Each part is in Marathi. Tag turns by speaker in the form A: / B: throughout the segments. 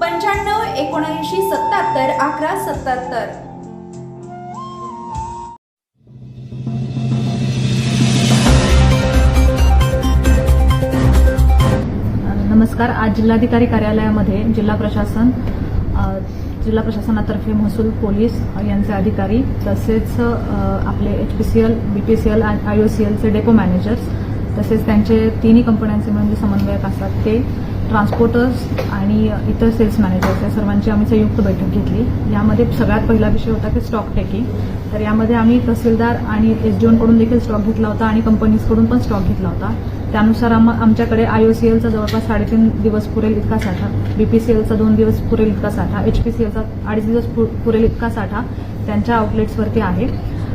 A: पंच्याण्णव एकोणऐंशी सत्याहत्तर अकरा सत्याहत्तर.
B: नमस्कार. आज जिल्हाधिकारी कार्यालयामध्ये जिल्हा प्रशासन जिल्हा प्रशासनातर्फे महसूल पोलीस यांचे अधिकारी तसेच आपले H P C L B P C L I O C एलचे डेपो मॅनेजर्स तसेच त्यांचे तिन्ही कंपन्यांचे मिळून जे समन्वयक असतात. ते ट्रान्सपोर्टर्स आणि इतर सेल्स मॅनेजर्स या सर्वांची आम्ही संयुक्त बैठक घेतली. यामध्ये सगळ्यात पहिला विषय होता की स्टॉक टेकिंग तर यामध्ये आम्ही तहसीलदार आणि एस डी ओनकडून देखील स्टॉक घेतला होता आणि कंपनीजकडून पण स्टॉक घेतला होता. त्यानुसार आम आमच्याकडे आय ओ सी एलचा जवळपास साडेतीन दिवस पुरेल इतका साठा बी पी सी एलचा दोन दिवस पुरेल इतका साठा एच पी सी एलचा अडीच दिवस पु- पुरेल इतका साठा त्यांच्या आउटलेट्सवरती आहे.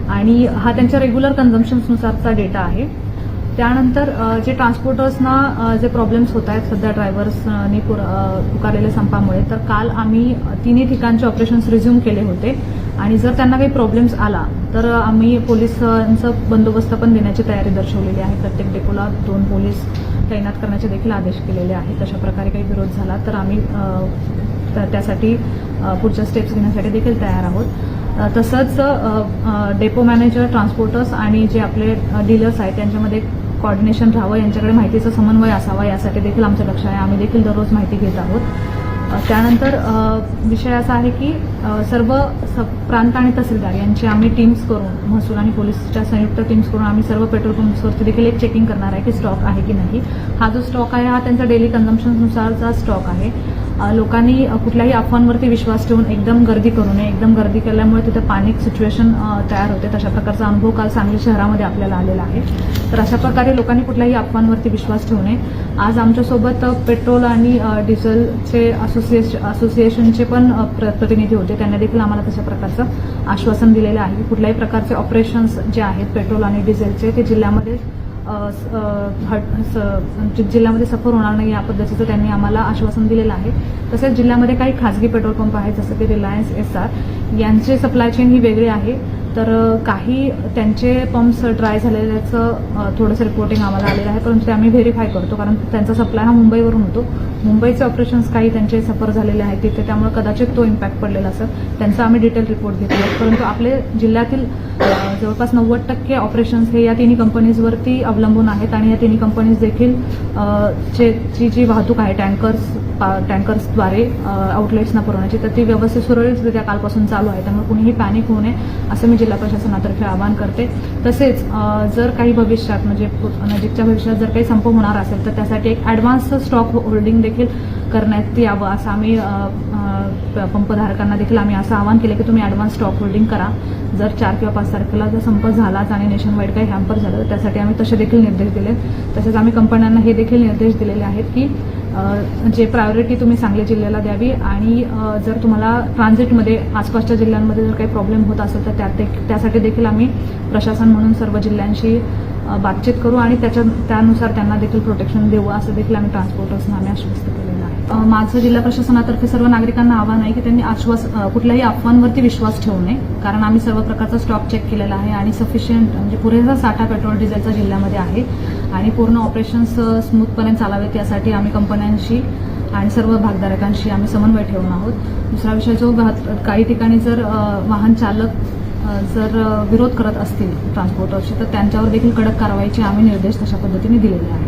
B: आणि हा त्यांच्या रेग्युलर कन्झम्पन्सनुसारचा डेटा आहे. त्यानंतर जे ट्रान्सपोर्टर्सना जे प्रॉब्लेम्स होत आहेत सध्या ड्रायव्हर्सनी पुर- पुकारलेल्या संपामुळे तर काल आम्ही तिन्ही ठिकाणचे ऑपरेशन्स रिझ्यूम केले होते. आणि जर त्यांना काही प्रॉब्लेम्स आला तर आम्ही पोलिसांचा बंदोबस्त पण देण्याची तयारी दर्शवलेली आहे. प्रत्येक डेपोला दोन पोलीस तैनात करण्याचे देखील आदेश केलेले आहेत. तशा प्रकारे काही विरोध झाला तर आम्ही तर त्यासाठी पुढच्या स्टेप्स घेण्यासाठी देखील तयार आहोत. तसंच डेपो मॅनेजर ट्रान्सपोर्टर्स आणि जे आपले डीलर्स आहेत त्यांच्यामध्ये कॉर्डिनेशन राहावं यांच्याकडे माहितीचा समन्वय असावा यासाठी देखील आमचं लक्ष आहे. आम्ही देखील दररोज माहिती घेत आहोत. त्यानंतर विषय असा आहे की सर्व स- प्रांत आणि तहसीलदार यांची आम्ही टीम्स करून महसूल आणि पोलीसच्या संयुक्त टीम्स करून आम्ही सर्व पेट्रोल पंप्सवरती देखील एक चेकिंग करणार आहे की स्टॉक आहे की नाही. हा जो स्टॉक आहे हा त्यांचा डेली कन्झम्पशननुसारचा स्टॉक आहे. लोकांनी कुठल्याही अफवांवरती विश्वास ठेवून एकदम गर्दी करू नये. एकदम गर्दी केल्यामुळे तिथे पॅनिक सिच्युएशन तयार होते. तशा प्रकारचा अनुभव काल सांगली शहरामध्ये आपल्याला आलेला आहे. तर अशा प्रकारे लोकांनी कुठल्याही अफवांवरती विश्वास ठेवू नये. आज आमच्यासोबत पेट्रोल आणि डिझेलचे असोसिएशन असोसिएशनचे पण प्र- प्रतिनिधी होते. त्यांनी देखील आम्हाला तशा प्रकारचं आश्वासन दिलेलं आहे. कुठल्याही प्रकारचे ऑपरेशन्स जे आहेत पेट्रोल आणि डिझेलचे ते जिल्ह्यामध्ये म्हणजे जिल्ह्यामध्ये सफर होणार नाही या पद्धतीचं त्यांनी आम्हाला आश्वासन दिलेलं आहे. तसेच जिल्ह्यामध्ये काही खाजगी पेट्रोल पंप आहेत जसं की रिलायन्स एस आर यांचे सप्लाय चेन ही वेगळी आहे. तर काही त्यांचे पंप्स ड्राय झालेल्याचं थोडंसं रिपोर्टिंग आम्हाला आलेलं आहे. परंतु ते आम्ही व्हेरीफाय करतो कारण त्यांचा सप्लाय हा मुंबईवरून होतो. मुंबईचे ऑपरेशन्स काही त्यांचे सफर झालेले आहेत तिथे त्यामुळे कदाचित तो इम्पॅक्ट पडलेला असेल. त्यांचा आम्ही डिटेल रिपोर्ट घेतला आहे. परंतु आपले जिल्ह्यातील जवळपास नव्वद टक्के ऑपरेशन्स हे या तिन्ही कंपनीजवरती अवलंबून आहेत आणि या तिन्ही कंपनीज देखील अ, चे ची जी वाहतूक आहे टँकर्स टँकर्सद्वारे आउटलेट्सना पुरवण्याची तर ती व्यवस्थित सुरळीतरित्या कालपासून चालू आहे. त्यामुळे कुणीही पॅनिक होऊ नये असं मी जिल्हा प्रशासनातर्फे आवाहन करते. तसेच जर काही भविष्यात म्हणजे नजीकच्या भविष्यात जर काही संप होणार असेल तर त्यासाठी एक ॲडव्हान्स स्टॉक होल्डिंग देखील करण्यात यावं असं आम्ही पंपधारकांना देखील आम्ही असं आवाहन केलं की तुम्ही ॲडव्हान्स स्टॉक होल्डिंग करा. जर चार किंवा पाच तारखेला जर संप झालाच आणि नेशन वाईड काही हॅम्पर झालं तर त्यासाठी आम्ही तसे देखील निर्देश दिले. तसेच आम्ही कंपन्यांना हे देखील निर्देश दिलेले आहेत की जे प्रायोरिटी तुम्ही सांगली जिल्ह्याला द्यावी आणि जर तुम्हाला ट्रान्झिटमध्ये आसपासच्या जिल्ह्यांमध्ये जर काही प्रॉब्लेम होत असेल तर त्यात त्यासाठी देखील आम्ही प्रशासन म्हणून सर्व जिल्ह्यांशी बातचीत करू आणि त्याच्या त्यानुसार त्यांना देखील प्रोटेक्शन देऊ असं देखील आम्ही ट्रान्सपोर्टर्सना आम्ही आश्वस्त केलं माझं जिल्हा प्रशासनातर्फे सर्व नागरिकांना आवाहन आहे की त्यांनी आश्वास कुठल्याही अफवांवरती विश्वास ठेवू नये. कारण आम्ही सर्व प्रकारचा स्टॉक चेक केलेला आहे आणि सफिशियंट म्हणजे पुरेसा साठा पेट्रोल डिझेलचा जिल्ह्यामध्ये आहे. आणि पूर्ण ऑपरेशन्स स्मूथपणे चालावेत यासाठी आम्ही कंपन्यांशी आणि सर्व भागधारकांशी आम्ही समन्वय ठेवून आहोत. दुसरा विषय जो काही ठिकाणी जर वाहन चालक जर विरोध करत असतील ट्रान्सपोर्टरचे तर त्यांच्यावर देखील कडक कारवाईचे आम्ही निर्देश तशा पद्धतीने दिलेले आहेत.